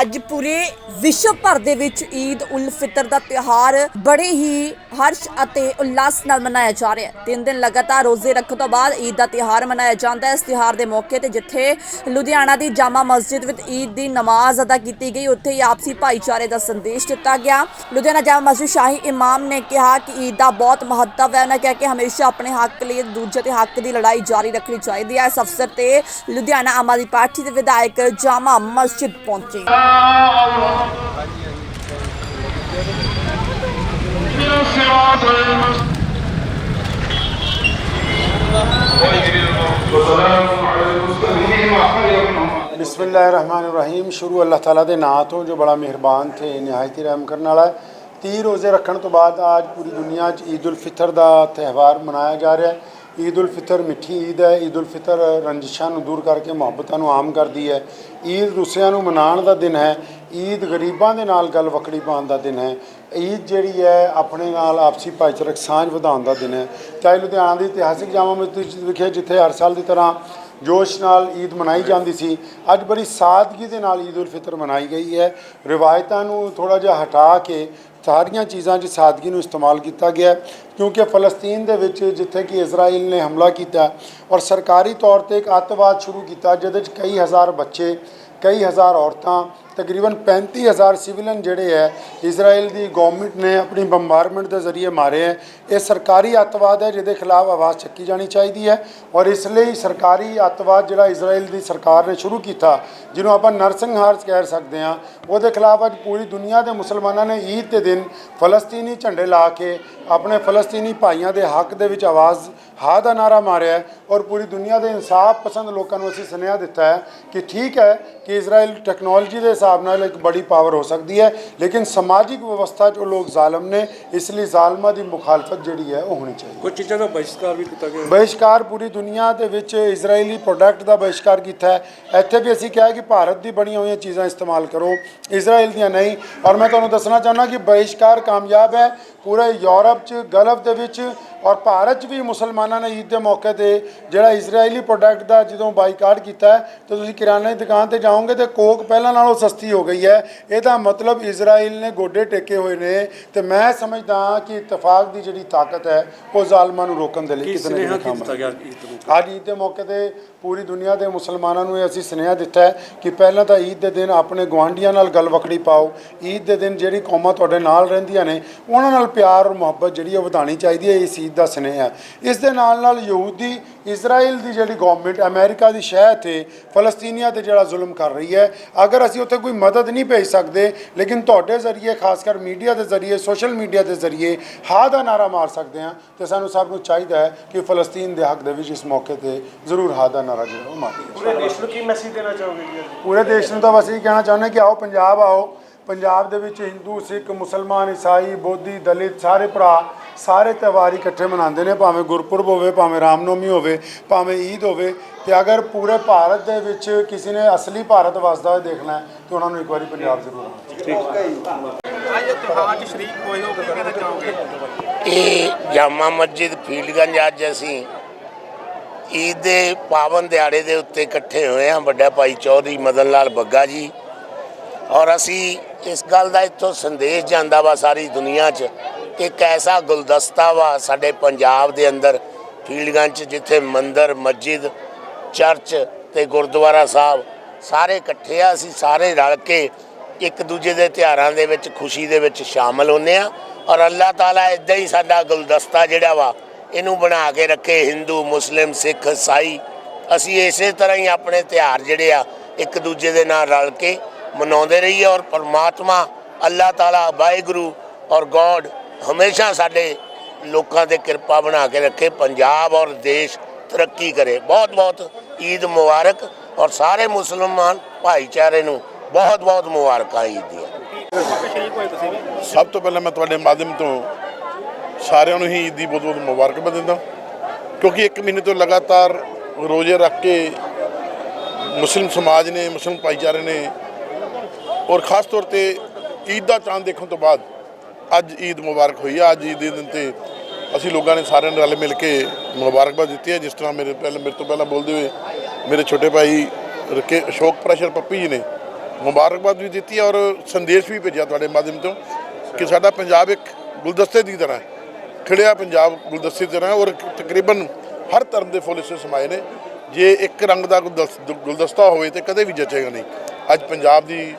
ਅੱਜ ਪੂਰੇ ਵਿਸ਼ਵ ਭਰ ਦੇ ਵਿੱਚ ਈਦ ਉਲ ਫਿਤਰ ਦਾ ਤਿਉਹਾਰ ਬੜੇ ਹੀ ਹਰਸ਼ ਅਤੇ ਉਲਾਸ ਨਾਲ ਮਨਾਇਆ ਜਾ ਰਿਹਾ ਹੈ। ਤਿੰਨ ਦਿਨ ਲਗਾਤਾਰ ਰੋਜ਼ੇ ਰੱਖਣ ਤੋਂ ਬਾਅਦ ਈਦ ਦਾ ਤਿਹਾਰ ਮਨਾਇਆ ਜਾਂਦਾ ਹੈ। ਇਸ ਤਿਹਾਰ ਦੇ ਮੌਕੇ ਤੇ ਜਿੱਥੇ ਲੁਧਿਆਣਾ ਦੀ ਜਾਮਾ ਮਸਜਿਦ ਵਿੱਚ ਈਦ ਦੀ ਨਮਾਜ਼ ਅਦਾ ਕੀਤੀ ਗਈ, ਉੱਥੇ ਹੀ ਆਪਸੀ ਭਾਈਚਾਰੇ ਦਾ ਸੰਦੇਸ਼ ਦਿੱਤਾ ਗਿਆ। ਲੁਧਿਆਣਾ ਜਾਮਾ ਮਸਜਿਦ ਸ਼ਾਹੀ ਇਮਾਮ ਨੇ ਕਿਹਾ ਕਿ ਈਦ ਦਾ ਬਹੁਤ ਮਹੱਤਵ ਹੈ। ਉਹਨਾਂ ਕਿਹਾ ਕਿ ਹਮੇਸ਼ਾ ਆਪਣੇ ਹੱਕ ਲਈ ਦੂਜੇ ਦੇ ਹੱਕ ਦੀ ਲੜਾਈ ਜਾਰੀ ਰੱਖਣੀ ਚਾਹੀਦੀ ਹੈ। ਇਸ ਅਫਸਰ ਤੇ ਲੁਧਿਆਣਾ ਆਮ ਆਦਮੀ ਪਾਰਟੀ ਦੇ ਵਿਧਾਇਕ ਜਾਮਾ ਮਸਜਿਦ ਪਹੁੰਚੇ। الصراط المستقيم وسلام على المرسلين وخير ਬਿਸਮਿਲ੍ਲਾਹਿਰਰਹਿਮਾਨਿਰਰਹੀਮ ਸ਼ੁਰੂ ਅੱਲਾਹ ਤਾਲਾ ਦੇ ਨਾਂ ਤੋਂ ਜੋ ਬੜਾ ਮਿਹਰਬਾਨ ਤੇ ਨਿਹਾਇਤ ਹੀ ਰਹਿਮ ਕਰਨ ਵਾਲਾ ਹੈ 30 ਰੋਜ਼ੇ ਰੱਖਣ ਤੋਂ ਬਾਅਦ ਅੱਜ ਪੂਰੀ ਦੁਨੀਆ 'ਚ ਈਦ ਉਲ ਫਿਤਰ ਦਾ ਤਿਉਹਾਰ ਮਨਾਇਆ ਜਾ ਰਿਹਾ ਹੈ ਈਦ ਉਲ ਫਿਤਰ ਮਿੱਠੀ ਈਦ ਹੈ ਈਦ ਉਲ ਫਿਤਰ ਰੰਜਿਸ਼ਾਂ ਨੂੰ ਦੂਰ ਕਰਕੇ ਮੁਹੱਬਤਾਂ ਨੂੰ ਆਮ ਕਰਦੀ ਹੈ ਈਦ ਰੁੱਸਿਆਂ ਨੂੰ ਮਨਾਉਣ ਦਾ ਦਿਨ ਹੈ ਈਦ ਗਰੀਬਾਂ ਦੇ ਨਾਲ ਗੱਲ ਵਕੜੀ ਪਾਉਣ ਦਾ ਦਿਨ ਹੈ। ਈਦ ਜਿਹੜੀ ਹੈ, ਆਪਣੇ ਨਾਲ ਆਪਸੀ ਭਾਈਚਾਰਕ ਸਾਂਝ ਵਧਾਉਣ ਦਾ ਦਿਨ ਹੈ। ਚਾਹੇ ਲੁਧਿਆਣਾ ਦੀ ਇਤਿਹਾਸਿਕ ਜਾਮਾ ਮਸਜਿਦ ਵਿਖੇ ਜਿੱਥੇ ਹਰ ਸਾਲ ਦੀ ਤਰ੍ਹਾਂ ਜੋਸ਼ ਨਾਲ ਈਦ ਮਨਾਈ ਜਾਂਦੀ ਸੀ, ਅੱਜ ਬੜੀ ਸਾਦਗੀ ਦੇ ਨਾਲ ਈਦ ਉਲ ਫਿਤਰ ਮਨਾਈ ਗਈ ਹੈ। ਰਿਵਾਇਤਾਂ ਨੂੰ ਥੋੜਾ ਜਿਹਾ ਹਟਾ ਕੇ ਸਾਰੀਆਂ ਚੀਜ਼ਾਂ 'ਚ ਸਾਦਗੀ ਨੂੰ ਇਸਤੇਮਾਲ ਕੀਤਾ ਗਿਆ ਕਿਉਂਕਿ ਫਲਸਤੀਨ ਦੇ ਵਿੱਚ ਜਿੱਥੇ ਕਿ ਇਜ਼ਰਾਈਲ ਨੇ ਹਮਲਾ ਕੀਤਾ ਔਰ ਸਰਕਾਰੀ ਤੌਰ ਤੇ ਇੱਕ ਅੱਤਵਾਦ ਸ਼ੁਰੂ ਕੀਤਾ, ਜਿਹਦੇ 'ਚ ਕਈ ਹਜ਼ਾਰ ਬੱਚੇ, ਕਈ ਹਜ਼ਾਰ ਔਰਤਾਂ ਤਕਰੀਬਨ 35000 ਸਿਵਿਲਨ ਜਿਹੜੇ ਹੈ ਇਜ਼ਰਾਈਲ ਦੀ ਗਵਰਨਮੈਂਟ ਨੇ ਆਪਣੀ ਬੰਬਾਰਮੈਂਟ ਦੇ ਜ਼ਰੀਏ ਮਾਰੇ ਹੈ। ਇਹ ਸਰਕਾਰੀ ਅੱਤਵਾਦ ਹੈ, ਜਿਹਦੇ ਖਿਲਾਫ ਆਵਾਜ਼ ਚੱਕੀ ਜਾਣੀ ਚਾਹੀਦੀ ਹੈ। ਔਰ ਇਸ ਲਈ ਸਰਕਾਰੀ ਅੱਤਵਾਦ ਜਿਹੜਾ ਇਜ਼ਰਾਈਲ ਦੀ ਸਰਕਾਰ ਨੇ ਸ਼ੁਰੂ ਕੀਤਾ, ਜਿਹਨੂੰ ਆਪਾਂ ਨਰਸੰਹਾਰ ਕਹਿ ਸਕਦੇ ਹਾਂ, ਉਹਦੇ ਖਿਲਾਫ ਅੱਜ ਪੂਰੀ ਦੁਨੀਆ ਦੇ ਮੁਸਲਮਾਨਾਂ ਨੇ ਈਦ ਦੇ ਦਿਨ ਫਲਸਤੀਨੀ ਝੰਡੇ ਲਾ ਕੇ ਆਪਣੇ ਫਲਸਤੀਨੀ ਭਾਈਆਂ ਦੇ ਹੱਕ ਦੇ ਵਿੱਚ ਆਵਾਜ਼ ਹਾ ਦਾ ਨਾਰਾ ਮਾਰਿਆ ਔਰ ਪੂਰੀ ਦੁਨੀਆ ਦੇ ਇਨਸਾਫ ਪਸੰਦ ਲੋਕਾਂ ਨੂੰ ਅਸੀਂ ਸੁਨੇਹਾ ਦਿੱਤਾ ਹੈ ਕਿ ਠੀਕ ਹੈ ਕਿ ਇਜ਼ਰਾਈਲ ਟੈਕਨੋਲੋਜੀ ਦੇ ਹਿਸਾਬ ਨਾਲ ਇੱਕ ਬੜੀ ਪਾਵਰ ਹੋ ਸਕਦੀ ਹੈ। ਲੇਕਿਨ ਸਮਾਜਿਕ ਵਿਵਸਥਾ 'ਚ ਉਹ ਲੋਕ ਜ਼ਾਲਮ ਨੇ ਇਸ ਲਈ ਜ਼ਾਲਮਾਂ ਦੀ ਮੁਖਾਲਫਤ ਜਿਹੜੀ ਹੈ ਉਹ ਹੋਣੀ ਚਾਹੀਦੀ। ਕੁਝ ਚੀਜ਼ਾਂ ਦਾ ਬਹਿਸ਼ਕਾਰ ਵੀ ਕੀਤਾ ਗਿਆ। ਬਹਿਸ਼ਕਾਰ ਪੂਰੀ ਦੁਨੀਆ ਦੇ ਵਿੱਚ ਇਜ਼ਰਾਈਲੀ ਪ੍ਰੋਡਕਟ ਦਾ ਬਹਿਸ਼ਕਾਰ ਕੀਤਾ ਹੈ। ਇੱਥੇ ਵੀ ਅਸੀਂ ਕਿਹਾ ਕਿ ਭਾਰਤ ਦੀ ਬਣੀਆਂ ਹੋਈਆਂ ਚੀਜ਼ਾਂ ਇਸਤੇਮਾਲ ਕਰੋ ਇਜ਼ਰਾਈਲ ਦੀਆਂ ਨਹੀਂ। ਔਰ ਮੈਂ ਤੁਹਾਨੂੰ ਦੱਸਣਾ ਚਾਹੁੰਦਾ ਕਿ ਬਹਿਸ਼ਕਾਰ ਕਾਮਯਾਬ ਹੈ। ਪੂਰੇ ਯੂਰਪ 'ਚ ਗਲਫ ਦੇ ਵਿੱਚ ਔਰ ਭਾਰਤ 'ਚ ਵੀ ਮੁਸਲਮਾਨਾਂ ਨੇ ਈਦ ਦੇ ਮੌਕੇ ਤੇ ਜਿਹੜਾ ਇਜ਼ਰਾਈਲੀ ਪ੍ਰੋਡਕਟ ਦਾ ਜਦੋਂ ਬਾਈਕਾਟ ਕੀਤਾ ਹੈ ਤੇ ਤੁਸੀਂ ਕਿਰਾਣੇ ਦੀ ਦੁਕਾਨ ਤੇ ਜਾਓਗੇ ਤੇ ਕੋਕ ਪਹਿਲਾਂ ਨਾਲੋਂ ਸਸਤੀ ਹੋ ਗਈ ਹੈ ਇਹਦਾ ਮਤਲਬ ਇਜ਼ਰਾਈਲ ਨੇ ਗੋਡੇ ਟੇਕੇ ਹੋਏ ਨੇ ਤੇ ਮੈਂ ਸਮਝਦਾ ਕਿ ਇਤਫਾਕ ਦੀ ਜਿਹੜੀ ਤਾਕਤ ਹੈ ਉਹ ਜ਼ਾਲਮਾਂ ਨੂੰ ਰੋਕਣ ਦੇ ਲਈ ਕੀ ਕਿਤੇ ਨਾ ਸੁਨੇਹਾ ਕਿਤੇ ਕੰਮ ਕੀ ਦਿੱਤਾ ਆਏਗੀ। ਗਿਆ ਅੱਜ ਈਦ ਦੇ ਮੌਕੇ ਤੇ ਪੂਰੀ ਦੁਨੀਆ ਦੇ ਮੁਸਲਮਾਨਾਂ ਨੂੰ ਇਹ ਅਸੀਂ ਸੁਨੇਹਾ ਦਿੱਤਾ ਹੈ ਕਿ ਪਹਿਲਾਂ ਤਾਂ ਈਦ ਦੇ ਦਿਨ ਆਪਣੇ ਗੁਆਂਢੀਆਂ ਨਾਲ ਗੱਲ ਵਕੜੀ ਪਾਓ। ਈਦ ਦੇ ਦਿਨ ਜਿਹੜੀ ਕੌਮਾਂ ਤੁਹਾਡੇ ਨਾਲ ਰਹਿੰਦੀਆਂ ਨੇ, ਉਹਨਾਂ ਨਾਲ ਪਿਆਰ ਔਰ ਮੁਹੱਬਤ ਜਿਹੜੀ ਉਹ ਵਧਾਉਣੀ ਚਾਹੀਦੀ ਹੈ, ਇਸ ਈਦ ਦਾ ਸੁਨੇਹਾ। ਇਸ ਦੇ ਨਾਲ ਨਾਲ ਯਹੂਦੀ ਇਜ਼ਰਾਈਲ ਦੀ ਜਿਹੜੀ ਗਵਰਨਮੈਂਟ ਅਮਰੀਕਾ ਦੀ ਸ਼ਹਿ ਤੇ ਫਲਸਤੀਨੀਆਂ ਤੇ ਜਿਹੜਾ ਜ਼ੁਲਮ ਕਰ ਰਹੀ ਹੈ ਅਗਰ ਅਸੀਂ ਉੱਥੇ ਕੋਈ ਮਦਦ ਨਹੀਂ ਭੇਜ ਸਕਦੇ ਲੇਕਿਨ ਤੁਹਾਡੇ ਜ਼ਰੀਏ ਖਾਸ ਕਰ ਮੀਡੀਆ ਦੇ ਜ਼ਰੀਏ ਸੋਸ਼ਲ ਮੀਡੀਆ ਦੇ ਜ਼ਰੀਏ ਹਾਂ ਦਾ ਨਾਰਾ ਮਾਰ ਸਕਦੇ ਹਾਂ ਤੇ ਸਾਨੂੰ ਸਭ ਨੂੰ ਚਾਹੀਦਾ ਹੈ ਕਿ ਫਲਸਤੀਨ ਦੇ ਹੱਕ ਦੇ ਵਿੱਚ ਇਸ ਮੌਕੇ ਤੇ ਜ਼ਰੂਰ ਹਾਂ ਦਾ ਨਾਰਾ ਜਿਹੜਾ ਉਹ ਮਾਰੀਏ ਪੂਰੇ ਦੇਸ਼ ਨੂੰ ਕੀ ਮੈਸੇਜ ਦੇਣਾ ਚਾਹੋਗੇ ਜੀ? ਪੂਰੇ ਦੇਸ਼ ਨੂੰ ਤਾਂ ਬਸ ਇਹ ਕਹਿਣਾ ਚਾਹੁੰਦੇ ਕਿ ਆਓ ਪੰਜਾਬ ਆਓ ਪੰਜਾਬ ਦੇ ਵਿੱਚ ਹਿੰਦੂ ਸਿੱਖ ਮੁਸਲਮਾਨ ਈਸਾਈ ਬੋਧੀ ਦਲਿਤ ਸਾਰੇ ਭਰਾ ਸਾਰੇ ਤਿਉਹਾਰ ਇਕੱਠੇ ਮਨਾਉਂਦੇ ਨੇ ਭਾਵੇਂ ਗੁਰਪੁਰਬ ਹੋਵੇ ਭਾਵੇਂ ਰਾਮਨੌਮੀ ਹੋਵੇ ਭਾਵੇਂ ਈਦ ਹੋਵੇ। ਤੇ ਅਗਰ ਪੂਰੇ ਭਾਰਤ ਦੇ ਵਿੱਚ ਕਿਸੇ ਨੇ ਅਸਲੀ ਭਾਰਤ ਵਸਦਾ ਹੋਇਆ ਦੇਖਣਾ ਹੈ ਤੇ ਉਹਨਾਂ ਨੂੰ ਇੱਕ ਵਾਰੀ ਪੰਜਾਬ ਜ਼ਰੂਰ ਆਉਣਾ ਇਹ ਜਾਮਾ ਮਸਜਿਦ ਫੀਲਡਗੰਜ ਅੱਜ ਅਸੀਂ ਈਦ ਦੇ ਪਾਵਨ ਦਿਹਾੜੇ ਦੇ ਉੱਤੇ ਇਕੱਠੇ ਹੋਏ ਹਾਂ ਵੱਡਾ ਭਾਈ ਚੌਧਰੀ ਮਦਨ ਲਾਲ ਬੱਗਾ ਜੀ। ਔਰ ਅਸੀਂ ਇਸ ਗੱਲ ਦਾ ਇੱਥੋਂ ਸੰਦੇਸ਼ ਜਾਂਦਾ ਵਾ ਸਾਰੀ ਦੁਨੀਆ 'ਚ ਕਿ ਇੱਕ ਐਸਾ ਗੁਲਦਸਤਾ ਵਾ ਸਾਡੇ ਪੰਜਾਬ ਦੇ ਅੰਦਰ, ਫੀਲਡਗੰਜ 'ਚ ਜਿੱਥੇ ਮੰਦਰ, ਮਸਜਿਦ, ਚਰਚ ਤੇ ਗੁਰਦੁਆਰਾ ਸਾਹਿਬ ਸਾਰੇ ਇਕੱਠੇ ਆ, ਅਸੀਂ ਸਾਰੇ ਰਲ ਕੇ ਇੱਕ ਦੂਜੇ ਦੇ ਤਿਉਹਾਰਾਂ ਦੇ ਵਿੱਚ, ਖੁਸ਼ੀ ਦੇ ਵਿੱਚ ਸ਼ਾਮਲ ਹੁੰਨੇ ਆ ਔਰ ਅੱਲਾਹ ਤਾਲਾ ਇਦਾਂ ਹੀ ਸਾਡਾ ਗੁਲਦਸਤਾ ਜਿਹੜਾ ਵਾ, ਇਹਨੂੰ ਬਣਾ ਕੇ ਰੱਖੇ, ਹਿੰਦੂ, ਮੁਸਲਿਮ, ਸਿੱਖ ਈਸਾਈ ਅਸੀਂ ਇਸੇ ਤਰ੍ਹਾਂ ਹੀ ਆਪਣੇ ਤਿਉਹਾਰ ਜਿਹੜੇ ਆ, ਇੱਕ ਦੂਜੇ ਦੇ ਨਾਲ ਰਲ ਕੇ ਮਨਾਉਂਦੇ ਰਹੀਏ ਔਰ ਪਰਮਾਤਮਾ ਅੱਲਾਹ ਤਾਲਾ, ਵਾਹਿਗੁਰੂ ਔਰ ਗੋਡ ਹਮੇਸ਼ਾ ਸਾਡੇ ਲੋਕਾਂ ਤੇ ਕਿਰਪਾ ਬਣਾ ਕੇ ਰੱਖੇ, ਪੰਜਾਬ ਔਰ ਦੇਸ਼ ਤਰੱਕੀ ਕਰੇ। ਬਹੁਤ ਬਹੁਤ ਈਦ ਮੁਬਾਰਕ ਔਰ ਸਾਰੇ ਮੁਸਲਮਾਨ ਭਾਈਚਾਰੇ ਨੂੰ ਬਹੁਤ ਬਹੁਤ ਮੁਬਾਰਕਾਂ ਈਦ ਦੀਆਂ। ਸਭ ਤੋਂ ਪਹਿਲਾਂ ਮੈਂ ਤੁਹਾਡੇ ਮਾਧਿਅਮ ਤੋਂ ਸਾਰਿਆਂ ਨੂੰ ਹੀ ਈਦ ਦੀ ਬਹੁਤ ਬਹੁਤ ਮੁਬਾਰਕਬਾਦ ਦਿੰਦਾ। ਕਿਉਂਕਿ ਇੱਕ ਮਹੀਨੇ ਤੋਂ ਲਗਾਤਾਰ ਰੋਜ਼ੇ ਰੱਖ ਕੇ ਮੁਸਲਿਮ ਸਮਾਜ ਨੇ, ਮੁਸਲਿਮ ਭਾਈਚਾਰੇ ਨੇ ਔਰ ਖਾਸ ਤੌਰ ਤੇ ਈਦ ਦਾ ਚਾਂਦ ਦੇਖਣ ਤੋਂ ਬਾਅਦ ਅੱਜ ਈਦ ਮੁਬਾਰਕ ਹੋਈ ਆ। ਅੱਜ ਈਦ ਦੇ ਦਿਨ ਤੇ ਅਸੀਂ ਲੋਕਾਂ ਨੇ ਸਾਰਿਆਂ ਨੇ ਰਲ ਮਿਲ ਕੇ ਮੁਬਾਰਕਬਾਦ ਦਿੱਤੀ ਹੈ ਜਿਸ ਤਰ੍ਹਾਂ ਮੇਰੇ ਪਹਿਲਾਂ ਮੇਰੇ ਤੋਂ ਪਹਿਲਾਂ ਬੋਲਦੇ ਹੋਏ ਮੇਰੇ ਛੋਟੇ ਭਾਈ ਰਕੇ ਅਸ਼ੋਕ ਪ੍ਰੈਸ਼ਰ ਪੱਪੀ ਜੀ ਨੇ ਮੁਬਾਰਕਬਾਦ ਵੀ ਦਿੱਤੀ ਹੈ ਔਰ ਸੰਦੇਸ਼ ਵੀ ਭੇਜਿਆ ਤੁਹਾਡੇ ਮਾਧਿਅਮ ਤੋਂ ਕਿ ਸਾਡਾ ਪੰਜਾਬ ਇੱਕ ਗੁਲਦਸਤੇ ਦੀ ਤਰ੍ਹਾਂ ਹੈ। ਖਿੜਿਆ ਪੰਜਾਬ ਗੁਲਦਸਤੇ ਦੀ ਤਰ੍ਹਾਂ ਔਰ ਤਕਰੀਬਨ ਹਰ ਧਰਮ ਦੇ ਫੁੱਲ ਇਸ ਸਮਾਏ ਨੇ। ਜੇ ਇੱਕ ਰੰਗ ਦਾ ਗੁਲਦਸ- ਗੁਲਦਸਤਾ ਹੋਵੇ ਤੇ ਕਦੇ ਵੀ ਜਚੇਗਾ ਨਹੀਂ। ਅੱਜ ਪੰਜਾਬ ਦੀ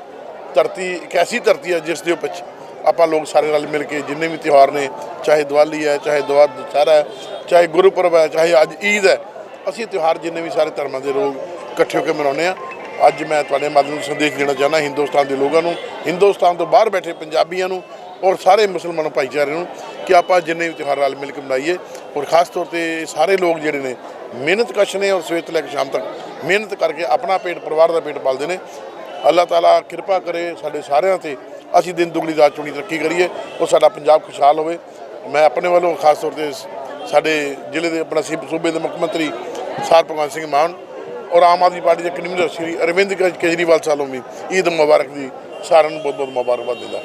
ਧਰਤੀ, ਇੱਕ ਐਸੀ ਧਰਤੀ ਹੈ ਜਿਸ ਦੇ ਉੱਪਰ ਆਪਾਂ ਲੋਕ ਸਾਰੇ ਰਲ ਮਿਲ ਕੇ ਜਿੰਨੇ ਵੀ ਤਿਉਹਾਰ ਨੇ, ਚਾਹੇ ਦੀਵਾਲੀ ਹੈ, ਚਾਹੇ ਦੁਆ ਦੁਸਹਿਰਾ ਹੈ, ਚਾਹੇ ਗੁਰਪੁਰਬ ਹੈ, ਚਾਹੇ ਅੱਜ ਈਦ ਹੈ, ਅਸੀਂ ਤਿਉਹਾਰ ਜਿੰਨੇ ਵੀ ਸਾਰੇ ਧਰਮਾਂ ਦੇ ਲੋਕ ਇਕੱਠੇ ਹੋ ਕੇ ਮਨਾਉਂਦੇ ਆ ਅੱਜ ਮੈਂ ਤੁਹਾਡੇ ਮਾਧਿਅਮ ਨੂੰ ਸੰਦੇਸ਼ ਦੇਣਾ ਚਾਹੁੰਦਾ ਹਿੰਦੁਸਤਾਨ ਦੇ ਲੋਕਾਂ ਨੂੰ, ਹਿੰਦੁਸਤਾਨ ਤੋਂ ਬਾਹਰ ਬੈਠੇ ਪੰਜਾਬੀਆਂ ਨੂੰ ਔਰ ਸਾਰੇ ਮੁਸਲਮਾਨ ਭਾਈਚਾਰੇ ਨੂੰ ਕਿ ਆਪਾਂ ਜਿੰਨੇ ਵੀ ਤਿਉਹਾਰ ਰਲ ਮਿਲ ਕੇ ਮਨਾਈਏ ਔਰ ਖਾਸ ਤੌਰ ਤੇ ਸਾਰੇ ਲੋਕ ਜਿਹੜੇ ਨੇ, ਮਿਹਨਤ ਕਸ਼ ਨੇ ਔਰ ਸਵੇਰ ਤੋਂ ਲੈ ਕੇ ਸ਼ਾਮ ਤੱਕ ਮਿਹਨਤ ਕਰਕੇ ਆਪਣਾ ਪੇਟ, ਪਰਿਵਾਰ ਦਾ ਪੇਟ ਪਾਲਦੇ ਨੇ ਅੱਲਾਹ ਤਾਲਾ ਕਿਰਪਾ ਕਰੇ ਸਾਡੇ ਸਾਰਿਆਂ ਤੇ। ਅਸੀਂ ਦਿਨ ਦੁਗਣੀ ਰਾਤ ਚੁਣੀ ਤਰੱਕੀ ਕਰੀਏ, ਉਹ ਸਾਡਾ ਪੰਜਾਬ ਖੁਸ਼ਹਾਲ ਹੋਵੇ। ਮੈਂ ਆਪਣੇ ਵੱਲੋਂ ਖਾਸ ਤੌਰ ਤੇ ਸਾਡੇ ਜ਼ਿਲ੍ਹੇ ਦੇ ਆਪਣਾ ਸੂਬੇ ਦੇ ਮੁੱਖ ਮੰਤਰੀ ਸਰ ਭਗਵੰਤ ਸਿੰਘ ਮਾਨ ਔਰ ਆਮ ਆਦਮੀ ਪਾਰਟੀ ਦੇ ਕਨਵੀਨਰ ਸ਼੍ਰੀ ਅਰਵਿੰਦ ਕੇਜਰੀਵਾਲ ਸਾਹਿਬ ਨੂੰ ਵੀ ਈਦ ਮੁਬਾਰਕ ਦੀ ਸਾਰਿਆਂ ਨੂੰ ਬਹੁਤ ਬਹੁਤ ਮੁਬਾਰਕਬਾਦ ਦਿੰਦਾ।